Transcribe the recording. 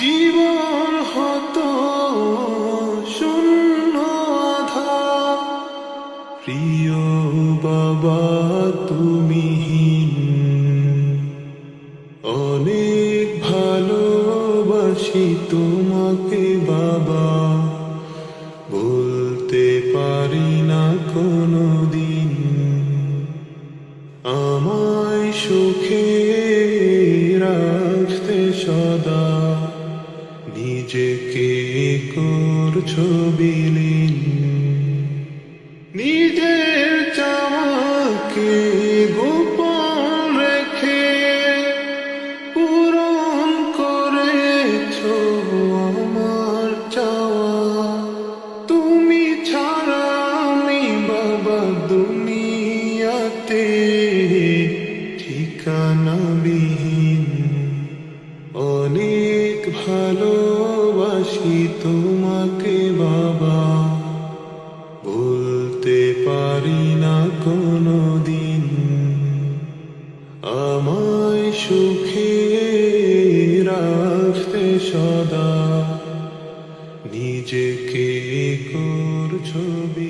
জীবন শূন্য প্রিয় বাবা, তুমি অনেক ভালোবাসি তোমাকে বাবা। বলতে পারি না কোনো দিন আমায় সুখে নিজেকে করছ বিলীন নিজের চাওয়াকে গোপন রেখে পূরণ করেছ আমার চাওয়া। তুমি ছাড়া আমি বাবা দুনিয়াতে ঠিকানা বিহীন অনেক কি তোমাকে বাবা? ভুলতে পারি না কোনো দিন আমায় সুখে রাখতে সদা। নিজেকে করছবি